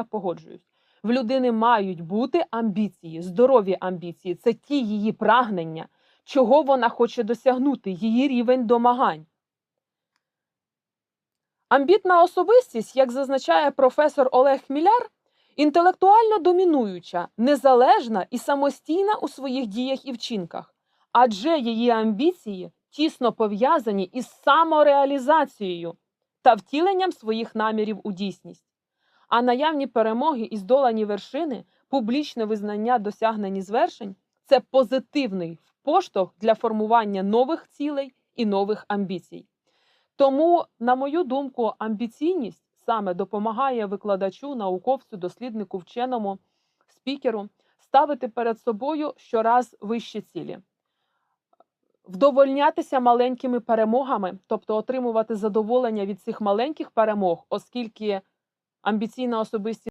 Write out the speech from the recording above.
погоджуюсь. В людини мають бути амбіції, здорові амбіції. Це ті її прагнення, чого вона хоче досягнути, її рівень домагань. Амбітна особистість, як зазначає професор Олег Хміляр, інтелектуально домінуюча, незалежна і самостійна у своїх діях і вчинках, адже її амбіції тісно пов'язані із самореалізацією та втіленням своїх намірів у дійсність. А наявні перемоги і здолані вершини, публічне визнання досягнені звершень це позитивний поштовх для формування нових цілей і нових амбіцій. Тому, на мою думку, амбіційність саме допомагає викладачу, науковцю, досліднику, вченому, спікеру ставити перед собою щораз вищі цілі. Вдовольнятися маленькими перемогами, тобто отримувати задоволення від цих маленьких перемог, оскільки амбіційна особистість